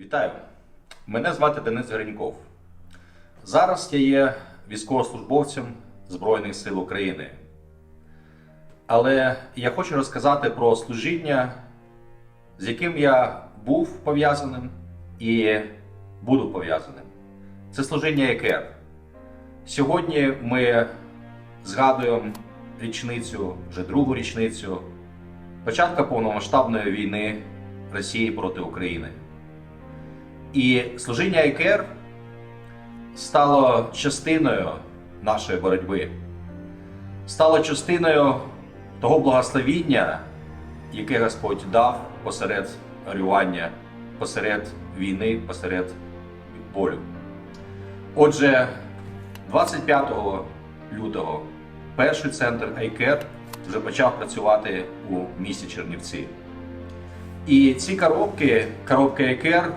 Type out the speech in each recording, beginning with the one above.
Вітаю! Мене звати Денис Гриньков. Зараз я є військовослужбовцем Збройних сил України. Але я хочу розказати про служіння, з яким я був пов'язаним і буду пов'язаним. Це служіння ЕКР. Сьогодні ми згадуємо річницю, вже другу річницю початку повномасштабної війни Росії проти України. І служіння ЕКР стало частиною нашої боротьби, стало частиною того благословіння, яке Господь дав посеред горювання, посеред війни, посеред болю. Отже, 25 лютого перший центр АйКЕР вже почав працювати у місті Чернівці. І ці коробки, коробки АйКЕР,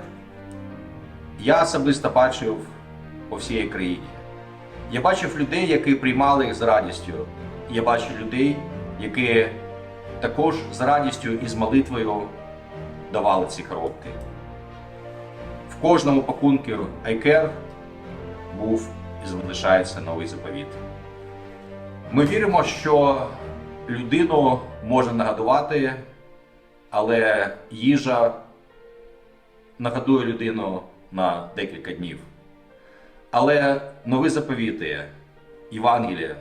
я особисто бачив по всій країні. Я бачив людей, які приймали їх з радістю. Я бачив людей, які також з радістю і з молитвою давали ці коробки. В кожному пакунку iCare був і залишається новий заповіт. Ми віримо, що людину можна нагодувати, але їжа нагодує людину на декілька днів. Але нові заповіти, Євангелія,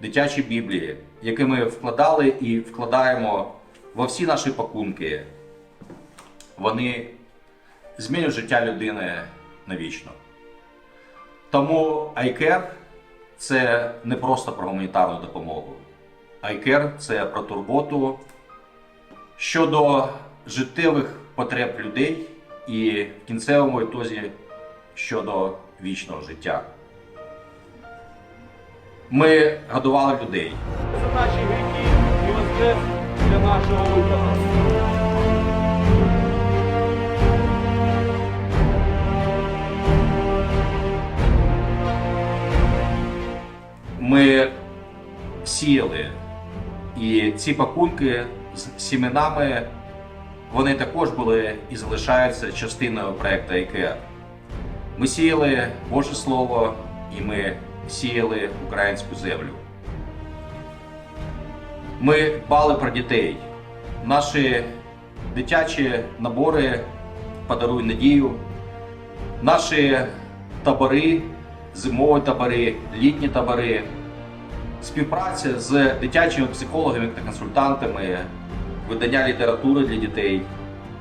дитячі Біблії, які ми вкладали і вкладаємо во всі наші пакунки, вони змінюють життя людини навічно. Тому iCare – це не просто про гуманітарну допомогу. iCare – це про турботу щодо життєвих потреб людей і в кінцевому ітозі щодо вічного життя. Ми годували людей. за наші гріхи і воскрес для нашого виходу. Ми сіяли. І ці пакунки з сіменами вони також були і залишаються частиною проекту IKEA. Ми сіяли Боже Слово і ми сіяли українську землю. Ми дбали про дітей. Наші дитячі набори подаруй надію. Наші табори, зимові табори, літні табори, співпраця з дитячими психологами та консультантами, видання літератури для дітей.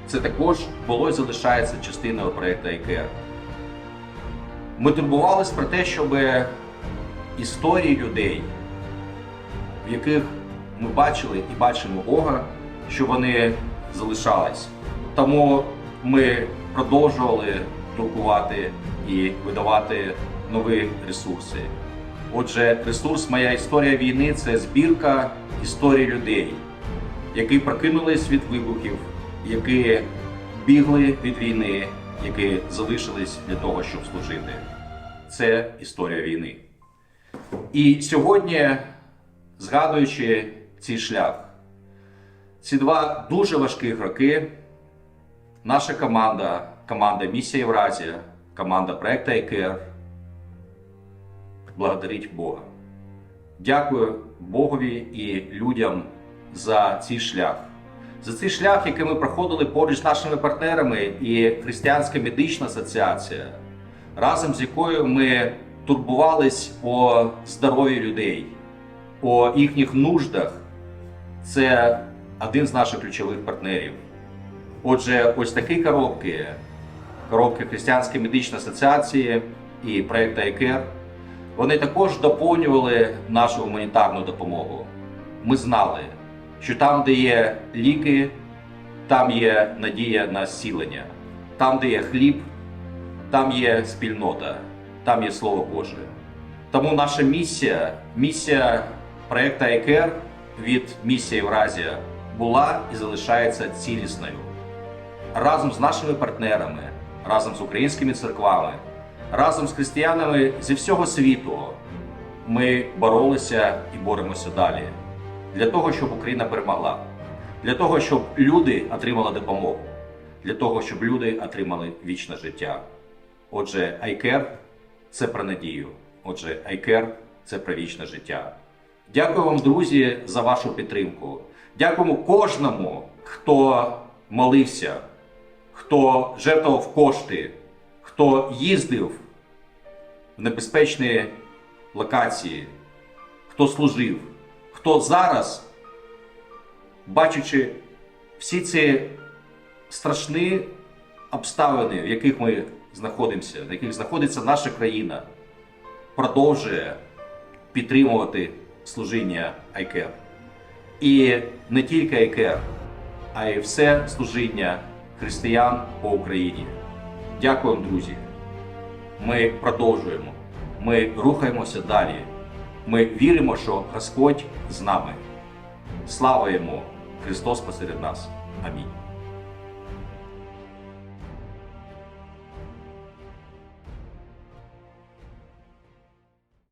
Це також було і залишається частиною проєкту ICARE. Ми турбувалися про те, щоб історії людей, в яких ми бачили і бачимо Бога, щоб вони залишались. Тому ми продовжували друкувати і видавати нові ресурси. Отже, ресурс Моя історія війни це збірка історій людей, які прокинулись від вибухів, які бігли від війни, які залишились для того, щоб служити. Це історія війни. І сьогодні, згадуючи цей шлях, ці два дуже важких роки, наша команда, команда Місія Євразія, команда проекту ICARE благодарить Бога. Дякую Богові і людям за цей шлях. За цей шлях, який ми проходили поруч з нашими партнерами і Християнська медична асоціація, разом з якою ми турбувались о здоров'ї людей, о їхніх нуждах. Це один з наших ключових партнерів. Отже, ось такі коробки, коробки Християнської медичної асоціації і проєкту ICARE, вони також доповнювали нашу гуманітарну допомогу. Ми знали, що там, де є ліки, там є надія на зцілення, там, де є хліб, там є спільнота, там є Слово Боже. Тому наша місія, місія проєкту ICARE від місії Євразія була і залишається цілісною. Разом з нашими партнерами, разом з українськими церквами, разом з християнами зі всього світу ми боролися і боремося далі для того, щоб Україна перемогла, для того, щоб люди отримали допомогу, для того, щоб люди отримали вічне життя. Отже, iCare – це про надію. Отже, iCare – це про вічне життя. Дякую вам, друзі, за вашу підтримку. Дякуємо кожному, хто молився, хто жертвував кошти, хто їздив в небезпечні локації, хто служив, хто зараз, бачачи всі ці страшні обставини, в яких ми знаходимося, в яких знаходиться наша країна, продовжує підтримувати служіння ICARE. І не тільки ICARE, а й все служіння християн по Україні. Дякую, друзі. Ми продовжуємо. Ми рухаємося далі. Ми віримо, що Господь з нами. Слава йому! Христос посеред нас. Амінь.